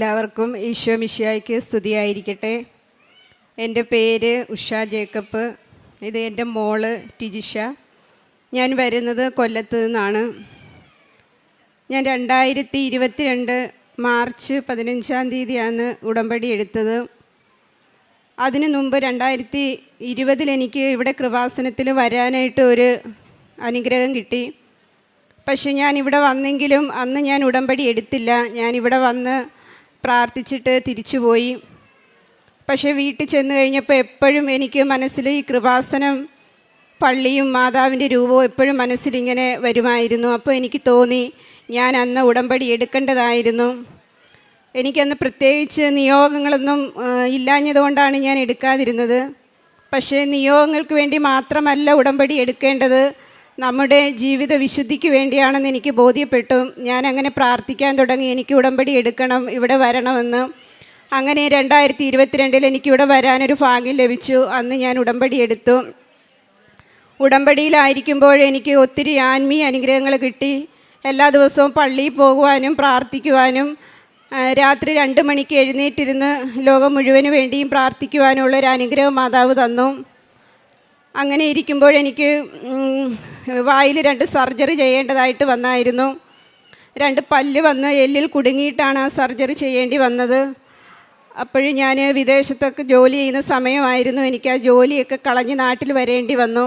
എല്ലാവർക്കും ഈശോ മിഷിയായിക്ക് സ്തുതിയായിരിക്കട്ടെ. എന്റെ പേര് ഉഷ ജേക്കബ്. ഇത് എന്റെ മോൾ ടിജിഷ. ഞാൻ വരുന്നത് കൊല്ലത്ത് നിന്നാണ്. ഞാൻ രണ്ടായിരത്തി ഇരുപത്തിരണ്ട് മാർച്ച് പതിനഞ്ചാം തീയതിയാണ് ഉടമ്പടി എടുത്തത്. അതിനു മുമ്പ് രണ്ടായിരത്തി ഇരുപതിൽ എനിക്ക് ഇവിടെ കൃപാസനത്തിൽ വരാനായിട്ട് ഒരു അനുഗ്രഹം കിട്ടി. പക്ഷെ ഞാൻ ഇവിടെ വന്നെങ്കിലും അന്ന് ഞാൻ ഉടമ്പടി എടുത്തില്ല. ഞാൻ ഇവിടെ വന്ന് പ്രാർത്ഥിച്ചിട്ട് തിരിച്ചുപോയി. പക്ഷേ വീട്ടിൽ ചെന്ന് കഴിഞ്ഞപ്പോൾ എപ്പോഴും എനിക്ക് മനസ്സിൽ ഈ കൃപാസനം പള്ളിയും മാതാവിന്റെ രൂപവും എപ്പോഴും മനസ്സിലിങ്ങനെ വരുമായിരുന്നു. അപ്പോൾ എനിക്ക് തോന്നി ഞാൻ അന്ന് ഉടമ്പടി എടുക്കേണ്ടതായിരുന്നു. എനിക്കന്ന് പ്രത്യേകിച്ച് നിയോഗങ്ങളൊന്നും ഇല്ലാഞ്ഞതുകൊണ്ടാണ് ഞാൻ എടുക്കാതിരുന്നത്. പക്ഷേ നിയോഗങ്ങൾക്ക് വേണ്ടി മാത്രമല്ല ഉടമ്പടി എടുക്കേണ്ടത്. നമ്മുടെ ജീവിത വിശുദ്ധിക്ക് വേണ്ടിയാണെന്ന് എനിക്ക് ബോധ്യപ്പെട്ടു. ഞാൻ അങ്ങനെ പ്രാർത്ഥിക്കാൻ തുടങ്ങി. എനിക്ക് ഉടമ്പടി എടുക്കണം ഇവിടെ വരണമെന്ന്. അങ്ങനെ രണ്ടായിരത്തി ഇരുപത്തിരണ്ടിൽ എനിക്കിവിടെ വരാനൊരു ഭാഗ്യം ലഭിച്ചു. അന്ന് ഞാൻ ഉടമ്പടി എടുത്തു. ഉടമ്പടിയിലായിരിക്കുമ്പോൾ എനിക്ക് ഒത്തിരി ആത്മീയ അനുഗ്രഹങ്ങൾ കിട്ടി. എല്ലാ ദിവസവും പള്ളിയിൽ പോകുവാനും പ്രാർത്ഥിക്കുവാനും രാത്രി രണ്ട് മണിക്ക് എഴുന്നേറ്റിരുന്ന് ലോകം മുഴുവൻ വേണ്ടിയും പ്രാർത്ഥിക്കുവാനുള്ള ഒരു അനുഗ്രഹം മാതാവ് തന്നു. അങ്ങനെ ഇരിക്കുമ്പോൾ എനിക്ക് വായിൽ രണ്ട് സർജറി ചെയ്യേണ്ടതായിട്ട് വന്നായിരുന്നു. രണ്ട് പല്ല് വന്ന് എല്ലിൽ കുടുങ്ങിയിട്ടാണ് ആ സർജറി ചെയ്യേണ്ടി വന്നത്. അപ്പോഴും ഞാൻ വിദേശത്തൊക്കെ ജോലി ചെയ്യുന്ന സമയമായിരുന്നു. എനിക്ക് ആ ജോലിയൊക്കെ കളഞ്ഞ് നാട്ടിൽ വരേണ്ടി വന്നു.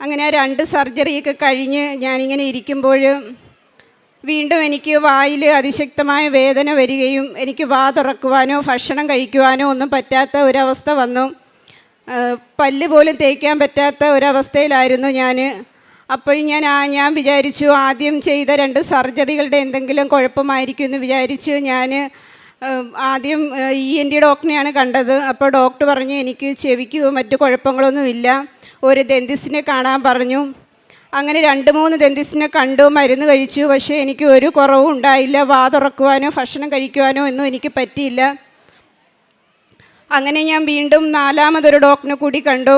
അങ്ങനെ ആ രണ്ട് സർജറിയൊക്കെ കഴിഞ്ഞ് ഞാനിങ്ങനെ ഇരിക്കുമ്പോൾ വീണ്ടും എനിക്ക് വായിൽ അതിശക്തമായ വേദന വരികയും എനിക്ക് വാ തുറക്കുവാനോ ഭക്ഷണം കഴിക്കുവാനോ ഒന്നും പറ്റാത്ത ഒരവസ്ഥ വന്നു. പല്ല് പോലും തേക്കാൻ പറ്റാത്ത ഒരവസ്ഥയിലായിരുന്നു ഞാൻ അപ്പോഴും ഞാൻ ഞാൻ വിചാരിച്ചു ആദ്യം ചെയ്ത രണ്ട് സർജറികളുടെ എന്തെങ്കിലും കുഴപ്പമായിരിക്കും എന്ന് വിചാരിച്ച് ഞാൻ ആദ്യം ഇ എൻ ഡി ഡോക്ടറിനെയാണ് കണ്ടത്. അപ്പോൾ ഡോക്ടർ പറഞ്ഞു എനിക്ക് ചെവിക്ക് മറ്റ് കുഴപ്പങ്ങളൊന്നുമില്ല ഒരു ദന്തിസ്റ്റിനെ കാണാൻ പറഞ്ഞു. അങ്ങനെ രണ്ട് മൂന്ന് ദന്തിസ്റ്റിനെ കണ്ടു മരുന്ന് കഴിച്ചു. പക്ഷേ എനിക്ക് ഒരു കുറവും ഉണ്ടായില്ല. വാ തുറക്കുവാനോ ഭക്ഷണം കഴിക്കുവാനോ ഒന്നും എനിക്ക് പറ്റിയില്ല. അങ്ങനെ ഞാൻ വീണ്ടും നാലാമതൊരു ഡോക്ടറിനെ കൂടി കണ്ടു.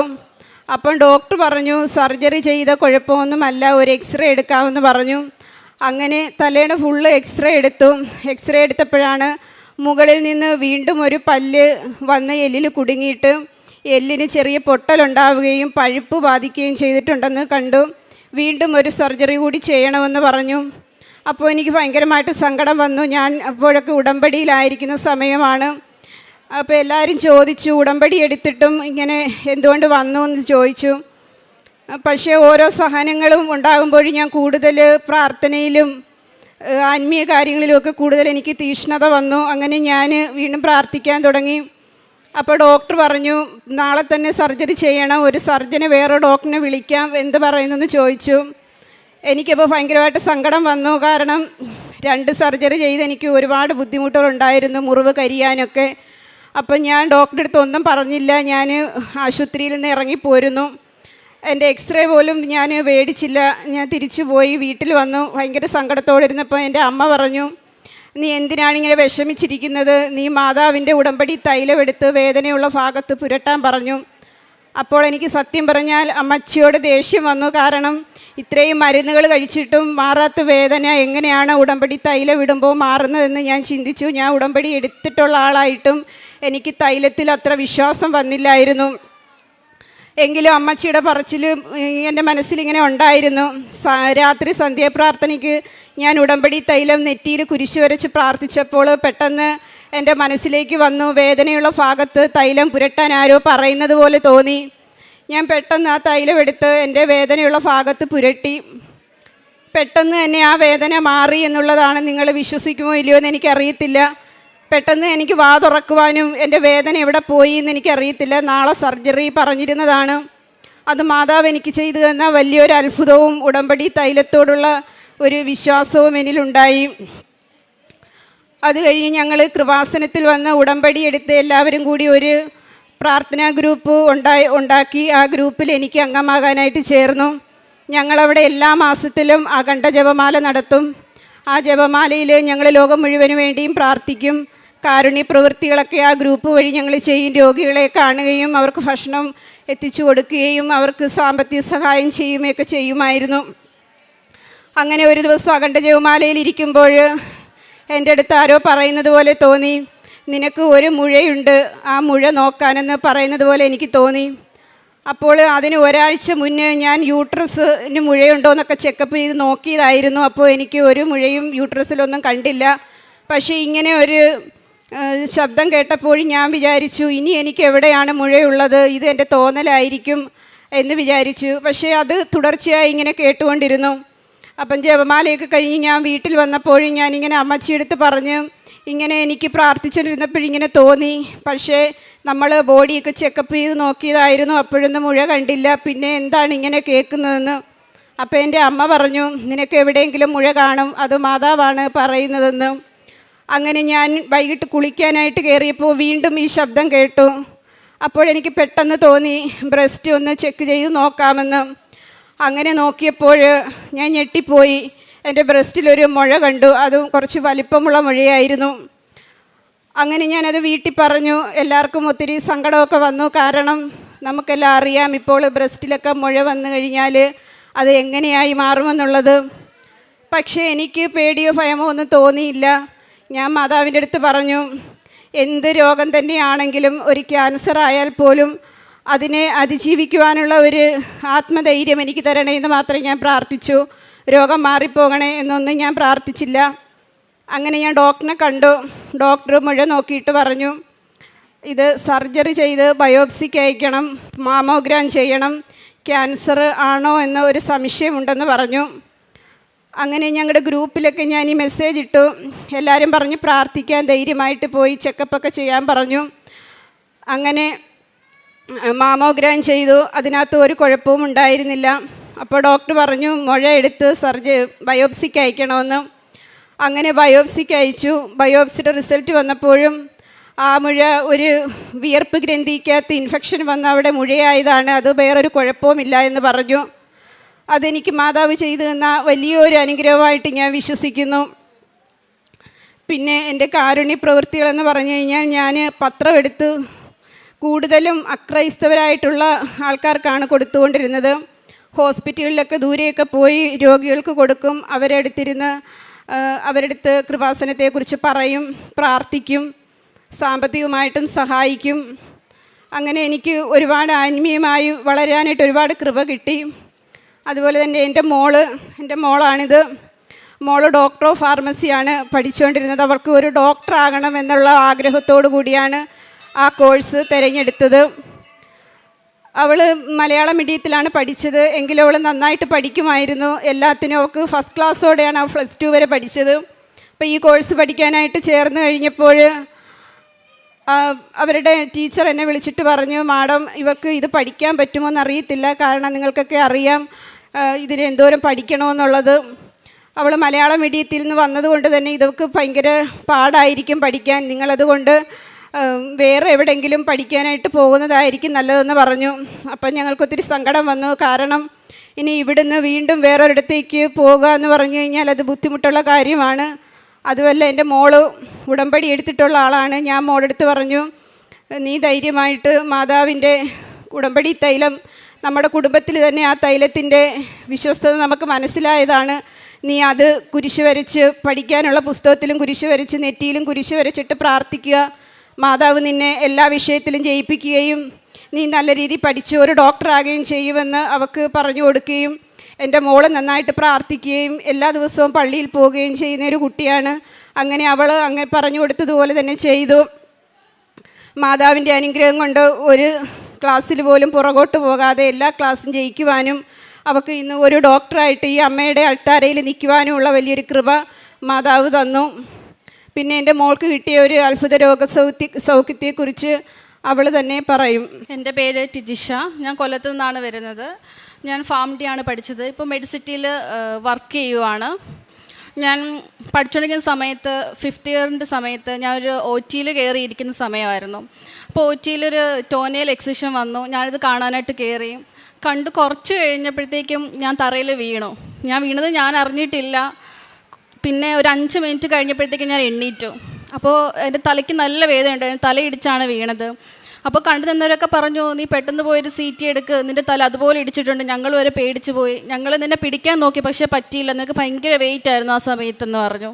അപ്പം ഡോക്ടർ പറഞ്ഞു സർജറി ചെയ്ത കുഴപ്പമൊന്നുമല്ല ഒരു എക്സ്റേ എടുക്കാമെന്ന് പറഞ്ഞു. അങ്ങനെ തലയുടെ ഫുള്ള് എക്സ്റേ എടുത്തു. എക്സ്റേ എടുത്തപ്പോഴാണ് മുകളിൽ നിന്ന് വീണ്ടും ഒരു പല്ല് വന്ന് എല്ലിൽ കുടുങ്ങിയിട്ട് എല്ലിന് ചെറിയ പൊട്ടലുണ്ടാവുകയും പഴുപ്പ് ബാധിക്കുകയും ചെയ്തിട്ടുണ്ടെന്ന് കണ്ടു. വീണ്ടും ഒരു സർജറി കൂടി ചെയ്യണമെന്ന് പറഞ്ഞു. അപ്പോൾ എനിക്ക് ഭയങ്കരമായിട്ട് സങ്കടം വന്നു. ഞാൻ അപ്പോഴൊക്കെ ഉടമ്പടിയിലായിരിക്കുന്ന സമയമാണ്. അപ്പോൾ എല്ലാവരും ചോദിച്ചു ഉടമ്പടി എടുത്തിട്ടും ഇങ്ങനെ എന്തുകൊണ്ട് വന്നു എന്ന് ചോദിച്ചു. പക്ഷേ ഓരോ സഹനങ്ങളും ഉണ്ടാകുമ്പോഴും ഞാൻ കൂടുതൽ പ്രാർത്ഥനയിലും ആത്മീയ കാര്യങ്ങളിലുമൊക്കെ കൂടുതൽ എനിക്ക് തീഷ്ണത വന്നു. അങ്ങനെ ഞാൻ വീണ്ടും പ്രാർത്ഥിക്കാൻ തുടങ്ങി. അപ്പോൾ ഡോക്ടർ പറഞ്ഞു നാളെ തന്നെ സർജറി ചെയ്യണം. ഒരു സർജനെ വേറെ ഡോക്ടറിനെ വിളിക്കാം. എന്ത് പറയുന്നെന്ന് ചോദിച്ചു. എനിക്കപ്പോൾ ഭയങ്കരമായിട്ട് സങ്കടം വന്നു. കാരണം രണ്ട് സർജറി ചെയ്ത് എനിക്ക് ഒരുപാട് ബുദ്ധിമുട്ടുകളുണ്ടായിരുന്നു. മുറിവ് കരിയാനൊക്കെ. അപ്പം ഞാൻ ഡോക്ടറെ അടുത്ത് ഒന്നും പറഞ്ഞില്ല. ഞാൻ ആശുപത്രിയിൽ നിന്ന് ഇറങ്ങിപ്പോരുന്നു എന്റെ എക്സ്റേ പോലും ഞാൻ മേടിച്ചില്ല. ഞാൻ തിരിച്ചു പോയി വീട്ടിൽ വന്നു. ഭയങ്കര സങ്കടത്തോടെ ഇരുന്നപ്പോൾ എന്റെ അമ്മ പറഞ്ഞു നീ എന്തിനാണ് ഇങ്ങനെ വിഷമിച്ചിരിക്കുന്നത്? നീ മാതാവിന്റെ ഉടമ്പടി തൈലമെടുത്ത് വേദനയുള്ള ഭാഗത്ത് പുരട്ടാൻ പറഞ്ഞു. അപ്പോൾ എനിക്ക് സത്യം പറഞ്ഞാൽ അമ്മച്ചിയോട് ദേഷ്യം വന്നു. കാരണം ഇത്രയും മരുന്നുകൾ കഴിച്ചിട്ടും മാറാത്ത വേദന എങ്ങനെയാണ് ഉടമ്പടി തൈല ഇടുമ്പോൾ മാറുന്നതെന്ന് ഞാൻ ചിന്തിച്ചു. ഞാൻ ഉടമ്പടി എടുത്തിട്ടുള്ള ആളായിട്ടും എനിക്ക് തൈലത്തിൽ അത്ര വിശ്വാസം വന്നില്ലായിരുന്നു. എങ്കിലും അമ്മച്ചിയുടെ പറച്ചിൽ എന്റെ മനസ്സിലിങ്ങനെ ഉണ്ടായിരുന്നു. രാത്രി സന്ധ്യാപ്രാർത്ഥനയ്ക്ക് ഞാൻ ഉടമ്പടി തൈലം നെറ്റിയിൽ കുരിശു വരച്ച് പ്രാർത്ഥിച്ചപ്പോൾ പെട്ടെന്ന് എന്റെ മനസ്സിലേക്ക് വന്നു. വേദനയുള്ള ഭാഗത്ത് തൈലം പുരട്ടാൻ ആരോ പറയുന്നത് പോലെ തോന്നി. ഞാൻ പെട്ടെന്ന് ആ തൈലം എടുത്ത് എന്റെ വേദനയുള്ള ഭാഗത്ത് പുരട്ടി. പെട്ടെന്ന് തന്നെ ആ വേദന മാറി എന്നുള്ളതാണ് നിങ്ങൾ വിശ്വസിക്കുമോ ഇല്ലയോ എന്ന് എനിക്കറിയത്തില്ല. പെട്ടെന്ന് എനിക്ക് വാ തുറക്കുവാനും എന്റെ വേദന എവിടെ പോയി എന്ന് എനിക്കറിയത്തില്ല. നാളെ സർജറി പറഞ്ഞിരുന്നതാണ്. അത് മാതാവ് എനിക്ക് ചെയ്തു തന്ന വലിയൊരു അത്ഭുതവും ഉടമ്പടി തൈലത്തോടുള്ള ഒരു വിശ്വാസവും എന്നിലുണ്ടായി. അത് കഴിഞ്ഞ് ഞങ്ങൾ കൃപാസനത്തിൽ വന്ന് ഉടമ്പടി എടുത്ത് എല്ലാവരും കൂടി ഒരു പ്രാർത്ഥനാ ഗ്രൂപ്പ് ഉണ്ടായി ഉണ്ടാക്കി ആ ഗ്രൂപ്പിൽ എനിക്ക് അംഗമാകാനായിട്ട് ചേർന്നു. ഞങ്ങളവിടെ എല്ലാ മാസത്തിലും അഖണ്ഡ ജപമാല നടത്തും. ആ ജപമാലയിൽ ഞങ്ങൾ ലോകം മുഴുവൻ വേണ്ടിയും പ്രാർത്ഥിക്കും. കാരുണ്യ പ്രവൃത്തികളൊക്കെ ആ ഗ്രൂപ്പ് വഴി ഞങ്ങൾ ചെയ്യും. രോഗികളെ കാണുകയും അവർക്ക് ഭക്ഷണം എത്തിച്ചു കൊടുക്കുകയും അവർക്ക് സാമ്പത്തിക സഹായം ചെയ്യുകയൊക്കെ ചെയ്യുമായിരുന്നു. അങ്ങനെ ഒരു ദിവസം അഖണ്ഡ ജപമാലയിൽ ഇരിക്കുമ്പോൾ എന്റെ അടുത്ത് ആരോ പറയുന്നത് പോലെ തോന്നി. നിനക്ക് ഒരു മുഴയുണ്ട് ആ മുഴ നോക്കാനെന്ന് പറയുന്നത് പോലെ എനിക്ക് തോന്നി. അപ്പോൾ അതിന് ഒരാഴ്ച മുന്നേ ഞാൻ യൂട്രസിന് മുഴയുണ്ടോ എന്നൊക്കെ ചെക്കപ്പ് ചെയ്ത് നോക്കിയതായിരുന്നു. അപ്പോൾ എനിക്ക് ഒരു മുഴയും യൂട്രസിലൊന്നും കണ്ടില്ല. പക്ഷേ ഇങ്ങനെ ഒരു ശബ്ദം കേട്ടപ്പോഴും ഞാൻ വിചാരിച്ചു ഇനി എനിക്ക് എവിടെയാണ് മുഴയുള്ളത്? ഇത് എന്റെ തോന്നലായിരിക്കും എന്ന് വിചാരിച്ചു. പക്ഷേ അത് തുടർച്ചയായി ഇങ്ങനെ കേട്ടുകൊണ്ടിരുന്നു. അപ്പം ജപമാലയൊക്കെ കഴിഞ്ഞ് ഞാൻ വീട്ടിൽ വന്നപ്പോഴും ഞാനിങ്ങനെ അമ്മച്ചിയെടുത്ത് പറഞ്ഞ് ഇങ്ങനെ എനിക്ക് പ്രാർത്ഥിച്ചുകൊണ്ടിരുന്നപ്പോഴിങ്ങനെ തോന്നി. പക്ഷേ നമ്മൾ ബോഡിയൊക്കെ ചെക്കപ്പ് ചെയ്ത് നോക്കിയതായിരുന്നു. അപ്പോഴൊന്നും മുഴ കണ്ടില്ല. പിന്നെ എന്താണ് ഇങ്ങനെ കേൾക്കുന്നതെന്ന്. അപ്പോൾ എന്റെ അമ്മ പറഞ്ഞു നിനക്ക് എവിടെയെങ്കിലും മുഴ കാണും. അത് മാതാവാണ് പറയുന്നതെന്ന്. അങ്ങനെ ഞാൻ വൈകിട്ട് കുളിക്കാനായിട്ട് കയറിയപ്പോൾ വീണ്ടും ഈ ശബ്ദം കേട്ടു. അപ്പോഴെനിക്ക് പെട്ടെന്ന് തോന്നി ബ്രസ്റ്റ് ഒന്ന് ചെക്ക് ചെയ്ത് നോക്കാമെന്ന്. അങ്ങനെ നോക്കിയപ്പോൾ ഞാൻ ഞെട്ടിപ്പോയി. എന്റെ ബ്രസ്റ്റിലൊരു മുഴ കണ്ടു. അതും കുറച്ച് വലിപ്പമുള്ള മുഴയായിരുന്നു. അങ്ങനെ ഞാനത് വീട്ടിൽ പറഞ്ഞു. എല്ലാവർക്കും ഒത്തിരി സങ്കടമൊക്കെ വന്നു. കാരണം നമുക്കെല്ലാം അറിയാം ഇപ്പോൾ ബ്രസ്റ്റിലൊക്കെ മുഴ വന്നു കഴിഞ്ഞാൽ അത് എങ്ങനെയായി മാറുമെന്നുള്ളത്. പക്ഷേ എനിക്ക് പേടിയോ ഭയമോ ഒന്നും തോന്നിയില്ല. ഞാൻ മാതാവിന്റെ അടുത്ത് പറഞ്ഞു എന്ത് രോഗം തന്നെയാണെങ്കിലും ഒരു ക്യാൻസർ ആയാൽ പോലും അതിനെ അതിജീവിക്കുവാനുള്ള ഒരു ആത്മധൈര്യം എനിക്ക് തരണേ എന്ന് മാത്രമേ ഞാൻ പ്രാർത്ഥിച്ചു. രോഗം മാറിപ്പോകണേ എന്നൊന്നും ഞാൻ പ്രാർത്ഥിച്ചില്ല. അങ്ങനെ ഞാൻ ഡോക്ടറിനെ കണ്ടു. ഡോക്ടർ മുഴ നോക്കിയിട്ട് പറഞ്ഞു ഇത് സർജറി ചെയ്ത് ബയോപ്സിക്ക് അയക്കണം മാമോഗ്രാം ചെയ്യണം ക്യാൻസർ ആണോ എന്ന ഒരു സംശയമുണ്ടെന്ന് പറഞ്ഞു. അങ്ങനെ ഞങ്ങളുടെ ഗ്രൂപ്പിലൊക്കെ ഞാൻ ഈ മെസ്സേജ് ഇട്ടു. എല്ലാവരും പറഞ്ഞ് പ്രാർത്ഥിക്കാൻ ധൈര്യമായിട്ട് പോയി ചെക്കപ്പൊക്കെ ചെയ്യാൻ പറഞ്ഞു. അങ്ങനെ മാമോഗ്രാം ചെയ്തു. അതിനകത്ത് ഒരു കുഴപ്പവും ഉണ്ടായിരുന്നില്ല. അപ്പോൾ ഡോക്ടർ പറഞ്ഞു മുഴ എടുത്ത് സർജ് ബയോപ്സിക്ക് അയക്കണമെന്ന്. അങ്ങനെ ബയോപ്സിക്ക് അയച്ചു. ബയോപ്സിയുടെ റിസൾട്ട് വന്നപ്പോഴും ആ മുഴ ഒരു വിയർപ്പ് ഗ്രന്ഥിക്കകത്ത് ഇൻഫെക്ഷൻ വന്ന് അവിടെ മുഴയായതാണ്. അത് വേറൊരു കുഴപ്പവുമില്ല എന്ന് പറഞ്ഞു. അതെനിക്ക് മാതാവ് ചെയ്തു തന്ന വലിയൊരു അനുഗ്രഹമായിട്ട് ഞാൻ വിശ്വസിക്കുന്നു. പിന്നെ എന്റെ കാരുണ്യ പ്രവൃത്തികളെന്ന് പറഞ്ഞു കഴിഞ്ഞാൽ ഞാൻ പത്രം എടുത്ത് കൂടുതലും അക്രൈസ്തവരായിട്ടുള്ള ആൾക്കാർക്കാണ് കൊടുത്തുകൊണ്ടിരുന്നത്. ഹോസ്പിറ്റലുകളിലൊക്കെ ദൂരെയൊക്കെ പോയി രോഗികൾക്ക് കൊടുക്കും. അവരെടുത്തിരുന്ന് അവരെടുത്ത് കൃപാസനത്തെക്കുറിച്ച് പറയും പ്രാർത്ഥിക്കും സാമ്പത്തികമായിട്ടും സഹായിക്കും. അങ്ങനെ എനിക്ക് ഒരുപാട് ആത്മീയമായി വളരാനായിട്ട് ഒരുപാട് കൃപ കിട്ടി. അതുപോലെ തന്നെ എന്റെ മോൾ എന്റെ മോളാണിത്. മോൾ ഡോക്ടർ ഓഫ് ഫാർമസിയാണ് പഠിച്ചുകൊണ്ടിരുന്നത്. അവർക്ക് ഒരു ഡോക്ടറാകണം എന്നുള്ള ആഗ്രഹത്തോടു കൂടിയാണ് ആ കോഴ്സ് തിരഞ്ഞെടുത്തത്. അവൾ മലയാളം മീഡിയത്തിലാണ് പഠിച്ചത്. എങ്കിലും അവൾ നന്നായിട്ട് പഠിക്കുമായിരുന്നു. എല്ലാത്തിനും അവൾക്ക് ഫസ്റ്റ് ക്ലാസ്സോടെയാണ് അവൾ പ്ലസ് ടു വരെ പഠിച്ചത്. അപ്പോൾ ഈ കോഴ്സ് പഠിക്കാനായിട്ട് ചേർന്ന് കഴിഞ്ഞപ്പോൾ അവരുടെ ടീച്ചർ എന്നെ വിളിച്ചിട്ട് പറഞ്ഞു മാഡം ഇവർക്ക് ഇത് പഠിക്കാൻ പറ്റുമോ എന്നറിയത്തില്ല കാരണം നിങ്ങൾക്കൊക്കെ അറിയാം ഇതിനെന്തോരം പഠിക്കണമെന്നുള്ളത് അവൾ മലയാളം മീഡിയത്തിൽ നിന്ന് വന്നതുകൊണ്ട് തന്നെ ഇതൊക്കെ ഭയങ്കര പാടായിരിക്കും പഠിക്കാൻ. നിങ്ങളതുകൊണ്ട് വേറെ എവിടെയെങ്കിലും പഠിക്കാനായിട്ട് പോകുന്നതായിരിക്കും നല്ലതെന്ന് പറഞ്ഞു. അപ്പം ഞങ്ങൾക്ക് ഒത്തിരി സങ്കടം വന്നു. കാരണം ഇനി ഇവിടുന്ന് വീണ്ടും വേറൊരിടത്തേക്ക് പോകുക എന്ന് പറഞ്ഞു കഴിഞ്ഞാൽ അത് ബുദ്ധിമുട്ടുള്ള കാര്യമാണ്. അതുമല്ല എന്റെ മോൾ ഉടമ്പടി എടുത്തിട്ടുള്ള ആളാണ്. ഞാൻ മോളെടുത്ത് പറഞ്ഞു നീ ധൈര്യമായിട്ട് മാതാവിന്റെ ഉടമ്പടി തൈലം നമ്മുടെ കുടുംബത്തിൽ തന്നെ ആ തൈലത്തിന്റെ വിശ്വസ്തത നമുക്ക് മനസ്സിലായതാണ്. നീ അത് കുരിശ് വരച്ച് പഠിക്കാനുള്ള പുസ്തകത്തിലും കുരിശ് വരച്ച് നെറ്റിയിലും കുരിശ് വരച്ചിട്ട് പ്രാർത്ഥിക്കുക. മാതാവ് നിന്നെ എല്ലാ വിഷയത്തിലും ജയിപ്പിക്കുകയും നീ നല്ല രീതിയിൽ പഠിച്ച് ഒരു ഡോക്ടറാകുകയും ചെയ്യുമെന്ന് അവൾക്ക് പറഞ്ഞു കൊടുക്കുകയും എന്റെ മോൾ നന്നായിട്ട് പ്രാർത്ഥിക്കുകയും എല്ലാ ദിവസവും പള്ളിയിൽ പോവുകയും ചെയ്യുന്ന ഒരു കുട്ടിയാണ്. അങ്ങനെ അവൾ അങ്ങനെ പറഞ്ഞു കൊടുത്തതുപോലെ തന്നെ ചെയ്തു. മാതാവിന്റെ അനുഗ്രഹം കൊണ്ട് ഒരു ക്ലാസ്സിൽ പോലും പുറകോട്ട് പോകാതെ എല്ലാ ക്ലാസ്സും ജയിക്കുവാനും അവൾക്ക് ഇന്ന് ഒരു ഡോക്ടറായിട്ട് ഈ അമ്മയുടെ അൾത്താരയിൽ നിൽക്കുവാനുമുള്ള വലിയൊരു കൃപ മാതാവ് തന്നു. പിന്നെ എന്റെ മോൾക്ക് കിട്ടിയ ഒരു അത്ഭുത രോഗ സൗഖ്യ സൗഖ്യത്തെക്കുറിച്ച് അവൾ തന്നെ പറയും. എന്റെ പേര് ടിജിഷ. ഞാൻ കൊല്ലത്തു നിന്നാണ് വരുന്നത്. ഞാൻ ഫാം ഡി ആണ് പഠിച്ചത്. ഇപ്പോൾ മെഡിസിറ്റിയിൽ വർക്ക് ചെയ്യുവാണ്. ഞാൻ പഠിച്ചുകൊണ്ടിരിക്കുന്ന സമയത്ത് ഫിഫ്ത്ത് ഇയറിന്റെ സമയത്ത് ഞാൻ ഒരു ഒ ടിയിൽ കയറിയിരിക്കുന്ന സമയമായിരുന്നു. അപ്പോൾ ഒ ടിയിലൊരു ടോനയിൽ എക്സിഷൻ വന്നു. ഞാനിത് കാണാനായിട്ട് കയറി. കണ്ട് കുറച്ച് കഴിഞ്ഞപ്പോഴത്തേക്കും ഞാൻ തറയിൽ വീണു. ഞാൻ വീണത് ഞാൻ അറിഞ്ഞിട്ടില്ല. പിന്നെ ഒരു അഞ്ച് മിനിറ്റ് കഴിഞ്ഞപ്പോഴത്തേക്ക് ഞാൻ എണ്ണീറ്റു. അപ്പോൾ എന്റെ തലയ്ക്ക് നല്ല വേദന ഉണ്ടായിരുന്നു തലയിടിച്ചാണ് വീണത്. അപ്പോൾ കണ്ടു നിന്നവരൊക്കെ പറഞ്ഞു നീ പെട്ടെന്ന് പോയൊരു സീറ്റ് എടുക്ക്. നിന്റെ തല അതുപോലെ ഇടിച്ചിട്ടുണ്ട്. ഞങ്ങൾ വരെ പേടിച്ചു പോയി. ഞങ്ങൾ നിന്നെ പിടിക്കാൻ നോക്കി പക്ഷേ പറ്റിയില്ല. നിനക്ക് ഭയങ്കര വെയിറ്റ് ആയിരുന്നു ആ സമയത്തെന്ന് പറഞ്ഞു.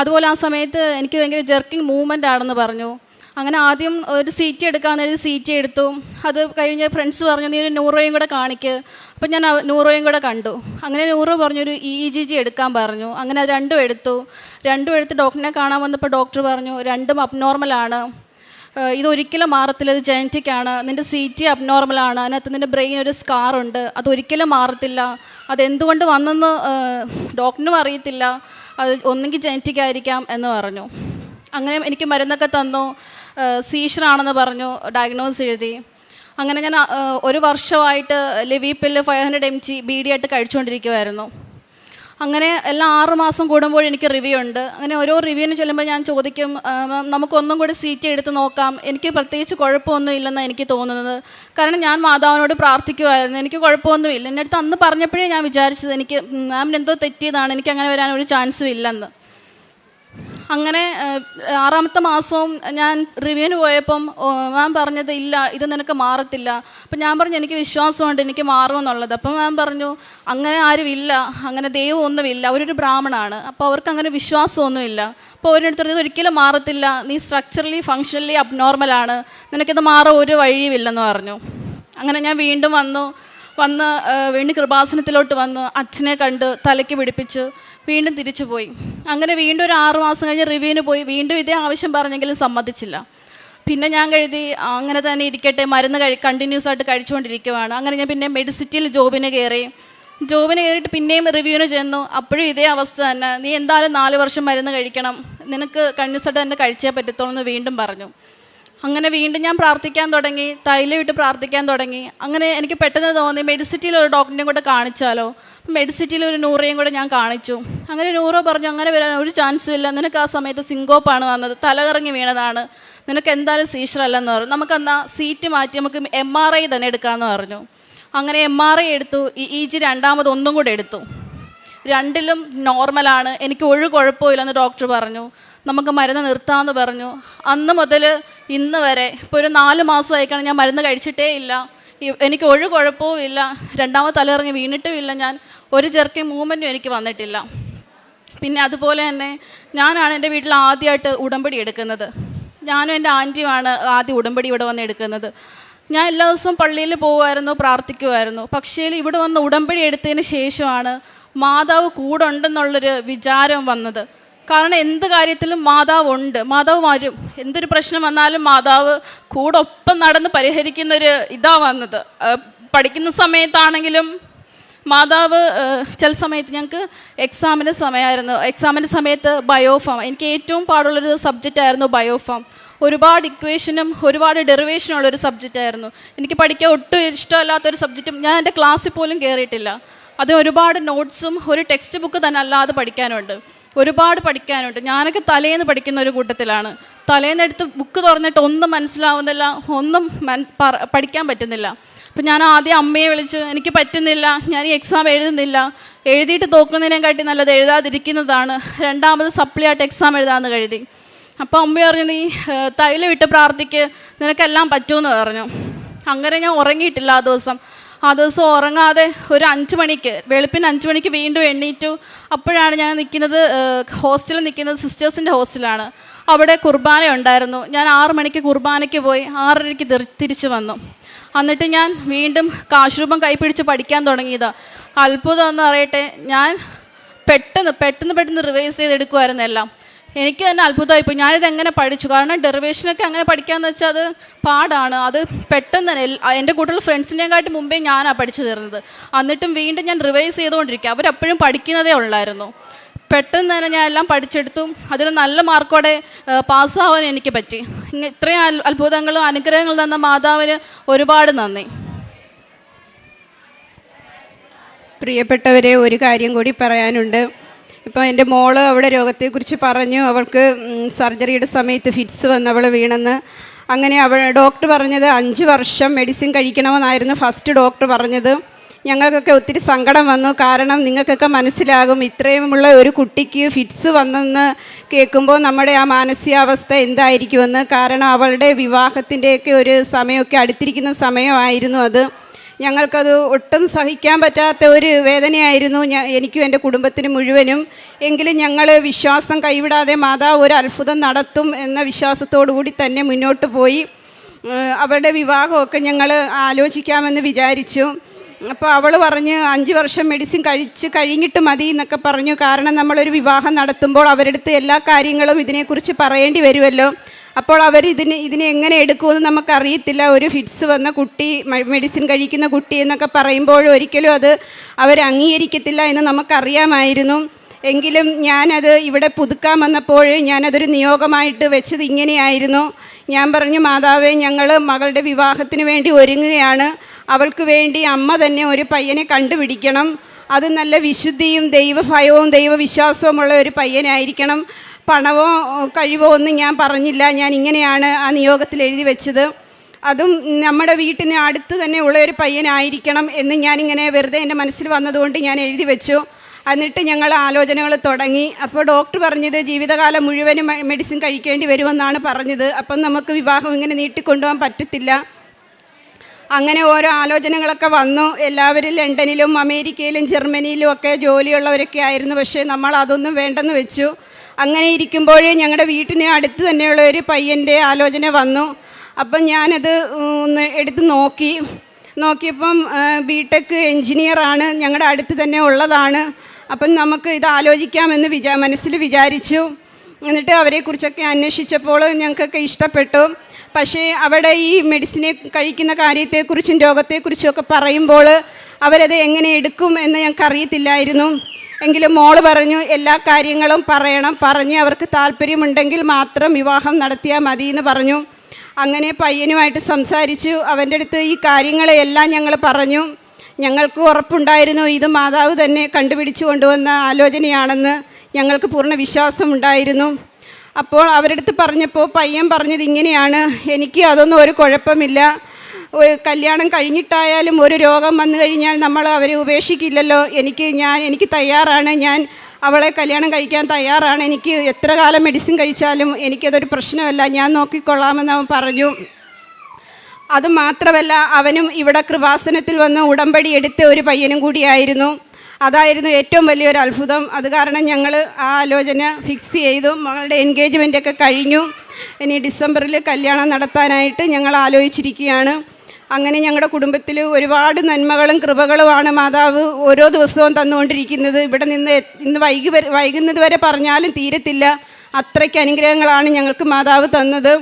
അതുപോലെ ആ സമയത്ത് എനിക്ക് ഭയങ്കര ജെർക്കിങ് മൂവ്മെന്റ് ആണെന്ന് പറഞ്ഞു. അങ്ങനെ ആദ്യം ഒരു സീറ്റ് എടുക്കാമെന്ന് ഒരു സീറ്റ് എടുത്തു. അത് കഴിഞ്ഞ് ഫ്രണ്ട്സ് പറഞ്ഞു നീ ഒരു നൂറോയും കൂടെ കാണിക്ക്. അപ്പം ഞാൻ നൂറോയും കൂടെ കണ്ടു. അങ്ങനെ നൂറോ പറഞ്ഞൊരു ഇ ജി ജി എടുക്കാൻ പറഞ്ഞു. അങ്ങനെ രണ്ടും എടുത്തു. രണ്ടും എടുത്ത് ഡോക്ടറിനെ കാണാൻ വന്നപ്പോൾ ഡോക്ടർ പറഞ്ഞു രണ്ടും അബ്നോർമലാണ് ഇതൊരിക്കലും മാറത്തില്ല ഇത് ജനറ്റിക് ആണ്. നിന്റെ സി ടി അബ്നോർമലാണ് അതിനകത്ത് നിന്റെ ബ്രെയിൻ ഒരു സ്കാർ ഉണ്ട്. അതൊരിക്കലും മാറത്തില്ല. അതെന്തുകൊണ്ട് വന്നെന്ന് ഡോക്ടറിനും അറിയത്തില്ല. അത് ഒന്നെങ്കിൽ ജനറ്റിക് ആയിരിക്കാം എന്ന് പറഞ്ഞു. അങ്ങനെ എനിക്ക് മരുന്നൊക്കെ തന്നു. സീഷറാണെന്ന് പറഞ്ഞു ഡയഗ്നോസ് എഴുതി. അങ്ങനെ ഞാൻ ഒരു വർഷമായിട്ട് Lewy pill five hundred M G B D ആയിട്ട് കഴിച്ചുകൊണ്ടിരിക്കുമായിരുന്നു അങ്ങനെ എല്ലാ ആറ് മാസം കൂടുമ്പോൾ എനിക്ക് റിവ്യൂ ഉണ്ട്. അങ്ങനെ ഓരോ റിവ്യൂവിന് ചെല്ലുമ്പോൾ ഞാൻ ചോദിക്കും നമുക്കൊന്നും കൂടി സീറ്റ് എടുത്ത് നോക്കാം. എനിക്ക് പ്രത്യേകിച്ച് കുഴപ്പമൊന്നും ഇല്ലെന്നാണ് എനിക്ക് തോന്നുന്നത്. കാരണം ഞാൻ മാതാവിനോട് പ്രാർത്ഥിക്കുമായിരുന്നു എനിക്ക് കുഴപ്പമൊന്നുമില്ല എന്റെ അടുത്ത് അന്ന് പറഞ്ഞപ്പോഴേ ഞാൻ വിചാരിച്ചത് എനിക്ക് മാമിന് എന്തോ തെറ്റിയതാണ്. എനിക്ക് അങ്ങനെ വരാൻ ഒരു ചാൻസും ഇല്ലെന്ന്. അങ്ങനെ ആറാമത്തെ മാസവും ഞാൻ റിവ്യൂവിന് പോയപ്പം മാം പറഞ്ഞത് ഇല്ല ഇത് നിനക്ക് മാറത്തില്ല. അപ്പം ഞാൻ പറഞ്ഞു എനിക്ക് വിശ്വാസമുണ്ട് എനിക്ക് മാറുമെന്നുള്ളത്. അപ്പം മാം പറഞ്ഞു അങ്ങനെ ആരും ഇല്ല അങ്ങനെ ദൈവം ഒന്നുമില്ല അവരൊരു ബ്രാഹ്മണാണ് അപ്പോൾ അവർക്ക് അങ്ങനെ വിശ്വാസമൊന്നുമില്ല. അപ്പോൾ അവരുടെ അടുത്ത് ഒരിക്കലും മാറത്തില്ല നീ സ്ട്രക്ചറലി ഫങ്ഷണലി അബ്നോർമലാണ് നിനക്കിത് മാറാൻ ഒരു വഴിയുമില്ലെന്ന് പറഞ്ഞു. അങ്ങനെ ഞാൻ വീണ്ടും വന്നു വന്ന് വീണ്ടും കൃപാസനത്തിലോട്ട് വന്ന് അച്ഛനെ കണ്ട് തലയ്ക്ക് പിടിപ്പിച്ച് വീണ്ടും തിരിച്ചു പോയി അങ്ങനെ വീണ്ടും ഒരു ആറ് മാസം കഴിഞ്ഞ് റിവ്യൂവിന് പോയി. വീണ്ടും ഇതേ ആവശ്യം പറഞ്ഞെങ്കിലും സമ്മതിച്ചില്ല. പിന്നെ ഞാൻ കരുതി അങ്ങനെ തന്നെ ഇരിക്കട്ടെ മരുന്ന് കഴി കണ്ടിന്യൂസ് ആയിട്ട് കഴിച്ചുകൊണ്ടിരിക്കുവാണ്. അങ്ങനെ ഞാൻ പിന്നെ മെഡിസിറ്റിയിൽ ജോബിന് കയറി. ജോബിന് കയറിയിട്ട് പിന്നെയും റിവ്യൂവിന് ചെന്നു. അപ്പോഴും ഇതേ അവസ്ഥ തന്നെ. നീ എന്തായാലും നാല് വർഷം മരുന്ന് കഴിക്കണം. നിനക്ക് കണ്ടിന്യൂസ് ആയിട്ട് തന്നെ കഴിച്ചേ പറ്റത്തുള്ളൂ എന്ന് വീണ്ടും പറഞ്ഞു. അങ്ങനെ വീണ്ടും ഞാൻ പ്രാർത്ഥിക്കാൻ തുടങ്ങി തൈലം ഇട്ട് പ്രാർത്ഥിക്കാൻ തുടങ്ങി. അങ്ങനെ എനിക്ക് പെട്ടെന്ന് തോന്നി മെഡിസിറ്റിയിൽ ഒരു ഡോക്ടറിനെയും കൂടെ കാണിച്ചാലോ? മെഡിസിറ്റിയിൽ ഒരു നൂറേയും കൂടെ ഞാൻ കാണിച്ചു. അങ്ങനെ നൂറോ പറഞ്ഞു അങ്ങനെ വരാൻ ഒരു ചാൻസും ഇല്ല. നിനക്ക് ആ സമയത്ത് സിങ്കോപ്പാണ് വന്നത് തലകറങ്ങി വീണതാണ്. നിനക്ക് എന്തായാലും സീഷർ അല്ലെന്ന് പറഞ്ഞു. നമുക്കെന്നാ സീറ്റ് മാറ്റി നമുക്ക് എം ആർ ഐ തന്നെ എടുക്കാമെന്ന് പറഞ്ഞു. അങ്ങനെ എം ആർ ഐ എടുത്തു ഇ ജി രണ്ടാമത് ഒന്നും കൂടെ എടുത്തു. രണ്ടിലും നോർമലാണ് എനിക്ക് ഒരു കുഴപ്പമില്ലെന്ന് ഡോക്ടർ പറഞ്ഞു. നമുക്ക് മരുന്ന് നിർത്താമെന്ന് പറഞ്ഞു. അന്ന് മുതൽ ഇന്ന് വരെ ഇപ്പോൾ ഒരു നാല് മാസമായിക്കാണ് ഞാൻ മരുന്ന് കഴിച്ചിട്ടേ ഇല്ല. എനിക്ക് ഒരു കുഴപ്പവും ഇല്ല. രണ്ടാമത് തലയിറങ്ങി വീണിട്ടും ഇല്ല ഞാൻ. ഒരു ചെറുക്കി മൂവ്മെന്റും എനിക്ക് വന്നിട്ടില്ല. പിന്നെ അതുപോലെ തന്നെ ഞാനാണ് എന്റെ വീട്ടിൽ ആദ്യമായിട്ട് ഉടമ്പടി എടുക്കുന്നത്. ഞാനും എന്റെ ആന്റിയുമാണ് ആദ്യം ഉടമ്പടി ഇവിടെ വന്ന് എടുക്കുന്നത്. ഞാൻ എല്ലാ ദിവസവും പള്ളിയിൽ പോകുമായിരുന്നു പ്രാർത്ഥിക്കുമായിരുന്നു. പക്ഷേ ഇവിടെ വന്ന് ഉടമ്പടി എടുത്തതിന് ശേഷമാണ് മാതാവ് കൂടെ ഉണ്ടെന്നുള്ളൊരു വിചാരം വന്നത്. കാരണം എന്ത് കാര്യത്തിലും മാതാവ് ഉണ്ട് മാതാവ് വരും എന്തൊരു പ്രശ്നം വന്നാലും മാതാവ് കൂടെ ഒപ്പം നടന്ന് പരിഹരിക്കുന്നൊരു ഇതാ വന്നത്. പഠിക്കുന്ന സമയത്താണെങ്കിലും മാതാവ് ചില സമയത്ത് ഞങ്ങൾക്ക് എക്സാമിന്റെ സമയമായിരുന്നു. എക്സാമിന്റെ സമയത്ത് ബയോഫാം എനിക്ക് ഏറ്റവും പാടുള്ളൊരു സബ്ജക്റ്റായിരുന്നു ബയോഫാം ഒരുപാട് ഇക്വേഷനും ഒരുപാട് ഡെറിവേഷനും ഉള്ളൊരു സബ്ജക്റ്റായിരുന്നു എനിക്ക് പഠിക്കാൻ ഒട്ടും ഇഷ്ടമല്ലാത്തൊരു സബ്ജക്റ്റും ഞാൻ എന്റെ ക്ലാസ്സിൽ പോലും കയറിയിട്ടില്ല അത് ഒരുപാട് നോട്ട്സും ഒരു ടെക്സ്റ്റ് ബുക്ക് തന്നെ അല്ലാതെ പഠിക്കാനുണ്ട്. ഒരുപാട് പഠിക്കാനുണ്ട്. ഞാനൊക്കെ തലേന്ന് പഠിക്കുന്ന ഒരു കൂട്ടത്തിലാണ്. തലേന്ന് എടുത്ത് ബുക്ക് തുറന്നിട്ട് ഒന്നും മനസ്സിലാവുന്നില്ല ഒന്നും മനസ് പഠിക്കാൻ പറ്റുന്നില്ല. അപ്പം ഞാൻ ആദ്യം അമ്മയെ വിളിച്ചു എനിക്ക് പറ്റുന്നില്ല ഞാൻ ഈ എക്സാം എഴുതുന്നില്ല. എഴുതിയിട്ട് തോക്കുന്നതിനെക്കാട്ടി നല്ലത് എഴുതാതിരിക്കുന്നതാണ്. രണ്ടാമത് സപ്ലി ആയിട്ട് എക്സാം എഴുതാമെന്ന് കരുതി. അപ്പോൾ അമ്മ പറഞ്ഞു നീ തൈലം ഇട്ട് പ്രാർത്ഥിക്ക്. നിനക്കെല്ലാം പറ്റുമെന്ന് പറഞ്ഞു. അങ്ങനെ ഞാൻ ഉറങ്ങിയിട്ടില്ല ആ ദിവസം. ആ ദിവസം ഉറങ്ങാതെ ഒരു അഞ്ച് മണിക്ക് വെളുപ്പിന് അഞ്ച് മണിക്ക് വീണ്ടും എണ്ണീറ്റു അപ്പോഴാണ് ഞാൻ നിൽക്കുന്നത് ഹോസ്റ്റലിൽ നിൽക്കുന്നത് സിസ്റ്റേഴ്സിന്റെ ഹോസ്റ്റലാണ് അവിടെ കുർബാന ഉണ്ടായിരുന്നു. ഞാൻ ആറ് മണിക്ക് കുർബാനയ്ക്ക് പോയി ആറരയ്ക്ക് തിരി- തിരിച്ചു വന്നു. എന്നിട്ട് ഞാൻ വീണ്ടും കാശുരൂപം കൈപ്പിടിച്ച് പഠിക്കാൻ തുടങ്ങിയതാണ് അത്ഭുതം എന്ന് പറയട്ടെ ഞാൻ പെട്ടെന്ന് പെട്ടെന്ന് പെട്ടെന്ന് റിവൈസ് ചെയ്തെടുക്കുമായിരുന്നു എല്ലാം. എനിക്ക് തന്നെ അത്ഭുതമായിപ്പോയി ഞാനിത് എങ്ങനെ പഠിച്ചു? കാരണം ഡെറിവേഷനൊക്കെ അങ്ങനെ പഠിക്കാന്ന് വെച്ചാൽ അത് പാടാണ്. അത് പെട്ടെന്ന് തന്നെ എന്റെ കൂട്ടുള്ള ഫ്രണ്ട്സിനെക്കാട്ടി മുമ്പേ ഞാനാണ് പഠിച്ചു തീർന്നത്. എന്നിട്ടും വീണ്ടും ഞാൻ റിവൈസ് ചെയ്തുകൊണ്ടിരിക്കുക. അവരപ്പോഴും പഠിക്കുന്നതേ ഉള്ളായിരുന്നു. പെട്ടെന്ന് തന്നെ ഞാൻ എല്ലാം പഠിച്ചെടുത്തു. അതിൽ നല്ല മാർക്കോടെ പാസ്സാവാൻ എനിക്ക് പറ്റി. ഇത്രയും അത്ഭുതങ്ങളും അനുഗ്രഹങ്ങളും തന്ന മാതാവിന് ഒരുപാട് നന്ദി. പ്രിയപ്പെട്ടവരെ ഒരു കാര്യം കൂടി പറയാനുണ്ട്. ഇപ്പോൾ എന്റെ മോൾ അവിടെ രോഗത്തെക്കുറിച്ച് പറഞ്ഞു. അവൾക്ക് സർജറിയുടെ സമയത്ത് ഫിറ്റ്സ് വന്ന് അവൾ വീണെന്ന്. അങ്ങനെ അവൾ ഡോക്ടർ പറഞ്ഞത് അഞ്ച് വർഷം മെഡിസിൻ കഴിക്കണമെന്നായിരുന്നു ഫസ്റ്റ് ഡോക്ടർ പറഞ്ഞത്. ഞങ്ങൾക്കൊക്കെ ഒത്തിരി സങ്കടം വന്നു. കാരണം നിങ്ങൾക്കൊക്കെ മനസ്സിലാകും ഇത്രയുമുള്ള ഒരു കുട്ടിക്ക് ഫിറ്റ്സ് വന്നെന്ന് കേൾക്കുമ്പോൾ നമ്മുടെ ആ മാനസികാവസ്ഥ എന്തായിരിക്കുമെന്ന്. കാരണം അവളുടെ വിവാഹത്തിന്റെയൊക്കെ ഒരു സമയമൊക്കെ അടുത്തിരിക്കുന്ന സമയമായിരുന്നു അത്. ഞങ്ങൾക്കത് ഒട്ടും സഹിക്കാൻ പറ്റാത്ത ഒരു വേദനയായിരുന്നു എനിക്കും എന്റെ കുടുംബത്തിന് മുഴുവനും. എങ്കിലും ഞങ്ങൾ വിശ്വാസം കൈവിടാതെ മാതാവ് ഒരു അത്ഭുതം നടത്തും എന്ന വിശ്വാസത്തോടു കൂടി തന്നെ മുന്നോട്ട് പോയി. അവരുടെ വിവാഹമൊക്കെ ഞങ്ങൾ ആലോചിക്കാമെന്ന് വിചാരിച്ചു. അപ്പോൾ അവൾ പറഞ്ഞ് അഞ്ച് വർഷം മെഡിസിൻ കഴിച്ച് കഴിഞ്ഞിട്ട് മതി എന്നൊക്കെ പറഞ്ഞു. കാരണം നമ്മളൊരു വിവാഹം നടത്തുമ്പോൾ അവരുടെ അടുത്ത് എല്ലാ കാര്യങ്ങളും ഇതിനെക്കുറിച്ച് പറയേണ്ടി വരുമല്ലോ. അപ്പോൾ അവർ ഇതിന് ഇതിനെ എങ്ങനെ എടുക്കുമെന്ന് നമുക്കറിയത്തില്ല. ഒരു ഫിറ്റ്സ് വന്ന കുട്ടി മെഡിസിൻ കഴിക്കുന്ന കുട്ടി എന്നൊക്കെ പറയുമ്പോൾ ഒരിക്കലും അത് അവർ അംഗീകരിക്കത്തില്ല എന്ന് നമുക്കറിയാമായിരുന്നു. എങ്കിലും ഞാനത് ഇവിടെ പുതുക്കാൻ വന്നപ്പോൾ ഞാനതൊരു നിയോഗമായിട്ട് വെച്ചത് ഇങ്ങനെയായിരുന്നു. ഞാൻ പറഞ്ഞു മാതാവേ ഞങ്ങൾ മകളുടെ വിവാഹത്തിന് വേണ്ടി ഒരുങ്ങുകയാണ്. അവൾക്ക് വേണ്ടി അമ്മ തന്നെ ഒരു പയ്യനെ കണ്ടുപിടിക്കണം. അത് നല്ല വിശുദ്ധിയും ദൈവഭയവും ദൈവവിശ്വാസവുമുള്ള ഒരു പയ്യനായിരിക്കണം. പണമോ കഴിവോ ഒന്നും ഞാൻ പറഞ്ഞില്ല. ഞാൻ ഇങ്ങനെയാണ് ആ നിയോഗത്തിൽ എഴുതി വെച്ചത്. അതും നമ്മുടെ വീട്ടിന് അടുത്ത് തന്നെ ഉള്ള ഒരു പയ്യനായിരിക്കണം എന്ന് ഞാനിങ്ങനെ വെറുതെ എന്റെ മനസ്സിൽ വന്നതുകൊണ്ട് ഞാൻ എഴുതി വെച്ചു. എന്നിട്ട് ഞങ്ങൾ ആലോചനകൾ തുടങ്ങി. അപ്പോൾ ഡോക്ടർ പറഞ്ഞത് ജീവിതകാലം മുഴുവനും മെഡിസിൻ കഴിക്കേണ്ടി വരുമെന്നാണ് പറഞ്ഞത്. അപ്പം നമുക്ക് വിവാഹം ഇങ്ങനെ നീട്ടിക്കൊണ്ടുപോകാൻ പറ്റത്തില്ല. അങ്ങനെ ഓരോ ആലോചനകളൊക്കെ വന്നു. എല്ലാവരും ലണ്ടനിലും അമേരിക്കയിലും ജർമ്മനിയിലും ഒക്കെ ജോലിയുള്ളവരൊക്കെ ആയിരുന്നു. പക്ഷേ നമ്മൾ അതൊന്നും വേണ്ടെന്ന് വെച്ചു. അങ്ങനെ ഇരിക്കുമ്പോൾ ഞങ്ങളുടെ വീട്ടിന് അടുത്ത് തന്നെയുള്ള ഒരു പയ്യന്റെ ആലോചന വന്നു. അപ്പം ഞാനത് ഒന്ന് എടുത്ത് നോക്കി. നോക്കിയപ്പം ബി ടെക് എൻജിനീയറാണ് ഞങ്ങളുടെ അടുത്ത് തന്നെ ഉള്ളതാണ്. അപ്പം നമുക്ക് ഇത് ആലോചിക്കാമെന്ന് വിചാ മനസ്സിൽ വിചാരിച്ചു. എന്നിട്ട് അവരെക്കുറിച്ചൊക്കെ അന്വേഷിച്ചപ്പോൾ ഞങ്ങൾക്കൊക്കെ ഇഷ്ടപ്പെട്ടു. പക്ഷേ അവിടെ ഈ മെഡിസിനെ കഴിക്കുന്ന കാര്യത്തെക്കുറിച്ചും രോഗത്തെക്കുറിച്ചും ഒക്കെ പറയുമ്പോൾ അവരത് എങ്ങനെ എടുക്കും എന്ന് ഞങ്ങൾക്ക് അറിയത്തില്ലായിരുന്നു എങ്കിലും മോൾ പറഞ്ഞു എല്ലാ കാര്യങ്ങളും പറയണം. പറഞ്ഞ് അവർക്ക് താല്പര്യമുണ്ടെങ്കിൽ മാത്രം വിവാഹം നടത്തിയാൽ മതി എന്ന് പറഞ്ഞു. അങ്ങനെ പയ്യനുമായിട്ട് സംസാരിച്ചു. അവന്റെ അടുത്ത് ഈ കാര്യങ്ങളെല്ലാം ഞങ്ങൾ പറഞ്ഞു. ഞങ്ങൾക്ക് ഉറപ്പുണ്ടായിരുന്നു. ഇത് മാതാവ് തന്നെ കണ്ടുപിടിച്ചു കൊണ്ടുവന്ന ആലോചനയാണെന്ന് ഞങ്ങൾക്ക് പൂർണ വിശ്വാസമുണ്ടായിരുന്നു. അപ്പോൾ അവരടുത്ത് പറഞ്ഞപ്പോൾ പയ്യൻ പറഞ്ഞത് ഇങ്ങനെയാണ്. എനിക്ക് അതൊന്നും ഒരു കുഴപ്പമില്ല. കല്യാണം കഴിഞ്ഞിട്ടായാലും ഒരു രോഗം വന്നു കഴിഞ്ഞാൽ നമ്മൾ അവരെ ഉപേക്ഷിക്കില്ലല്ലോ. എനിക്ക് ഞാൻ എനിക്ക് തയ്യാറാണ്. ഞാൻ അവളെ കല്യാണം കഴിക്കാൻ തയ്യാറാണ്. എനിക്ക് എത്ര കാലം മെഡിസിൻ കഴിച്ചാലും എനിക്കതൊരു പ്രശ്നമല്ല. ഞാൻ നോക്കിക്കൊള്ളാമെന്ന് അവൻ പറഞ്ഞു. അതുമാത്രമല്ല അവനും ഇവിടെ കൃപാസനത്തിൽ വന്ന് ഉടമ്പടി എടുത്ത ഒരു പയ്യനും കൂടിയായിരുന്നു അതായിരുന്നു ഏറ്റവും വലിയൊരു അത്ഭുതം. അത് കാരണം ഞങ്ങൾ ആ ആലോചന ഫിക്സ് ചെയ്തു. മകളുടെ എൻഗേജ്മെന്റൊക്കെ കഴിഞ്ഞു. ഇനി ഡിസംബറിൽ കല്യാണം നടത്താനായിട്ട് ഞങ്ങൾ ആലോചിച്ചിരിക്കുകയാണ്. അങ്ങനെ ഞങ്ങളുടെ കുടുംബത്തിൽ ഒരുപാട് നന്മകളും കൃപകളുമാണ് മാതാവ് ഓരോ ദിവസവും തന്നുകൊണ്ടിരിക്കുന്നത്. ഇവിടെ നിന്ന് ഇന്ന് വൈകി വൈകുന്നത് വരെ പറഞ്ഞാലും തീരത്തില്ല. അത്രയ്ക്ക് അനുഗ്രഹങ്ങളാണ് ഞങ്ങൾക്ക് മാതാവ് തന്നത്.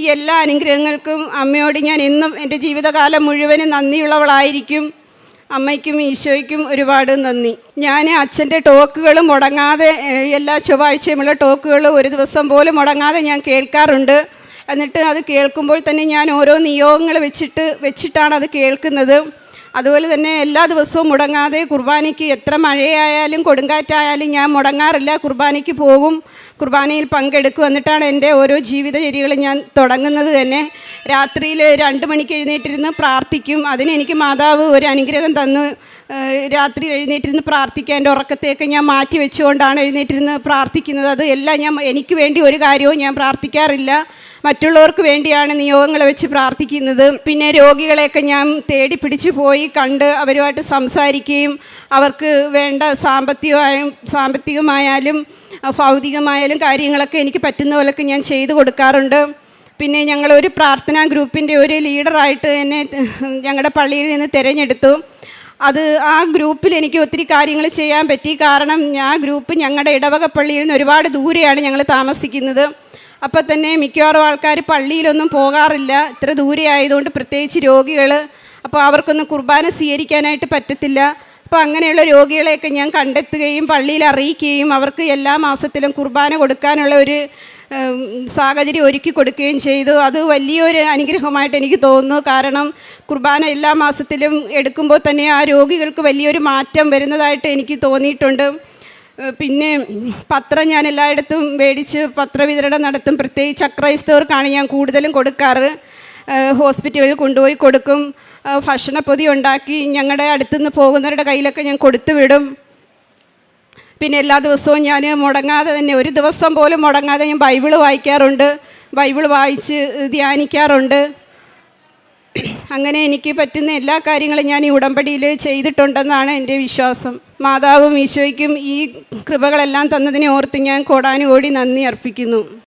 ഈ എല്ലാ അനുഗ്രഹങ്ങൾക്കും അമ്മയോട് ഞാൻ എന്നും എന്റെ ജീവിതകാലം മുഴുവനും നന്ദിയുള്ളവളായിരിക്കും. അമ്മയ്ക്കും ഈശോയ്ക്കും ഒരുപാട് നന്ദി. ഞാൻ അച്ഛന്റെ ടോക്കുകൾ മുടങ്ങാതെ എല്ലാ ചൊവ്വാഴ്ചയുമുള്ള ടോക്കുകൾ ഒരു ദിവസം പോലും മുടങ്ങാതെ ഞാൻ കേൾക്കാറുണ്ട്. എന്നിട്ട് അത് കേൾക്കുമ്പോൾ തന്നെ ഞാൻ ഓരോ നിയോഗങ്ങൾ വെച്ചിട്ട് വെച്ചിട്ടാണ് അത് കേൾക്കുന്നത്. അതുപോലെ തന്നെ എല്ലാ ദിവസവും മുടങ്ങാതെ കുർബാനയ്ക്ക് എത്ര മഴയായാലും കൊടുങ്കാറ്റായാലും ഞാൻ മുടങ്ങാറില്ല. കുർബാനയ്ക്ക് പോകും കുർബാനയിൽ പങ്കെടുക്കും. എന്നിട്ടാണ് എന്റെ ഓരോ ജീവിതചര്യകളും ഞാൻ തുടങ്ങുന്നത് തന്നെ. രാത്രിയിൽ രണ്ട് മണിക്ക് എഴുന്നേറ്റിരുന്ന് പ്രാർത്ഥിക്കും. അതിനെനിക്ക് മാതാവ് ഒരു അനുഗ്രഹം തന്നു. രാത്രി എഴുന്നേറ്റിരുന്ന് പ്രാർത്ഥിക്കാൻ എന്റെ ഉറക്കത്തെയൊക്കെ ഞാൻ മാറ്റി വെച്ചുകൊണ്ടാണ് എഴുന്നേറ്റിരുന്ന് പ്രാർത്ഥിക്കുന്നത്. അത് എല്ലാം ഞാൻ എനിക്ക് വേണ്ടി ഒരു കാര്യവും ഞാൻ പ്രാർത്ഥിക്കാറില്ല. മറ്റുള്ളവർക്ക് വേണ്ടിയാണ് നിയോഗങ്ങൾ വെച്ച് പ്രാർത്ഥിക്കുന്നത്. പിന്നെ രോഗികളെയൊക്കെ ഞാൻ തേടി പിടിച്ച് പോയി കണ്ട് അവരുമായിട്ട് സംസാരിക്കുകയും അവർക്ക് വേണ്ട സാമ്പത്തികമായും സാമ്പത്തികമായാലും ഭൗതികമായാലും കാര്യങ്ങളൊക്കെ എനിക്ക് പറ്റുന്ന പോലൊക്കെ ഞാൻ ചെയ്തു കൊടുക്കാറുണ്ട്. പിന്നെ ഞങ്ങളൊരു പ്രാർത്ഥനാ ഗ്രൂപ്പിന്റെ ഒരു ലീഡറായിട്ട് എന്നെ ഞങ്ങളുടെ പള്ളിയിൽ നിന്ന് തിരഞ്ഞെടുത്തു. അത് ആ ഗ്രൂപ്പിൽ എനിക്ക് ഒത്തിരി കാര്യങ്ങൾ ചെയ്യാൻ പറ്റി. കാരണം ആ ഗ്രൂപ്പ് ഞങ്ങളുടെ ഇടവക പള്ളിയിൽ നിന്ന് ഒരുപാട് ദൂരെയാണ് ഞങ്ങൾ താമസിക്കുന്നത്. അപ്പോൾ തന്നെ മിക്കവാറും ആൾക്കാർ പള്ളിയിലൊന്നും പോകാറില്ല. ഇത്ര ദൂരെ ആയതുകൊണ്ട് പ്രത്യേകിച്ച് രോഗികൾ. അപ്പോൾ അവർക്കൊന്നും കുർബാന സ്വീകരിക്കാനായിട്ട് പറ്റത്തില്ല. അപ്പോൾ അങ്ങനെയുള്ള രോഗികളെയൊക്കെ ഞാൻ കണ്ടെത്തുകയും പള്ളിയിൽ അറിയിക്കുകയും അവർക്ക് എല്ലാ മാസത്തിലും കുർബാന കൊടുക്കാനുള്ള ഒരു സാഹചര്യം ഒരുക്കി കൊടുക്കുകയും ചെയ്തു. അത് വലിയൊരു അനുഗ്രഹമായിട്ട് എനിക്ക് തോന്നുന്നു. കാരണം കുർബാന എല്ലാ മാസത്തിലും എടുക്കുമ്പോൾ തന്നെ ആ രോഗികൾക്ക് വലിയൊരു മാറ്റം വരുന്നതായിട്ട് എനിക്ക് തോന്നിയിട്ടുണ്ട്. പിന്നെ പത്രം ഞാൻ എല്ലായിടത്തും മേടിച്ച് പത്രവിതരണം നടത്തും. പ്രത്യേകിച്ച് അക്രൈസ്തവർക്കാണ് ഞാൻ കൂടുതലും കൊടുക്കാറ്. ഹോസ്പിറ്റലുകളിൽ കൊണ്ടുപോയി കൊടുക്കും. ഭക്ഷണപ്പൊതി ഉണ്ടാക്കി ഞങ്ങളുടെ അടുത്തുനിന്ന് പോകുന്നവരുടെ കയ്യിലൊക്കെ ഞാൻ കൊടുത്തു വിടും. പിന്നെ എല്ലാ ദിവസവും ഞാൻ മുടങ്ങാതെ തന്നെ ഒരു ദിവസം പോലും മുടങ്ങാതെ ഞാൻ ബൈബിൾ വായിക്കാറുണ്ട്. ബൈബിൾ വായിച്ച് ധ്യാനിക്കാറുണ്ട്. അങ്ങനെ എനിക്ക് പറ്റുന്ന എല്ലാ കാര്യങ്ങളും ഞാൻ ഈ ഉടമ്പടിയിൽ ചെയ്തിട്ടുണ്ടെന്നാണ് എന്റെ വിശ്വാസം. മാതാവും ഈശോയ്ക്കും ഈ കൃപകളെല്ലാം തന്നതിനെ ഓർത്ത് ഞാൻ കോടാനുകോടി നന്ദി അർപ്പിക്കുന്നു.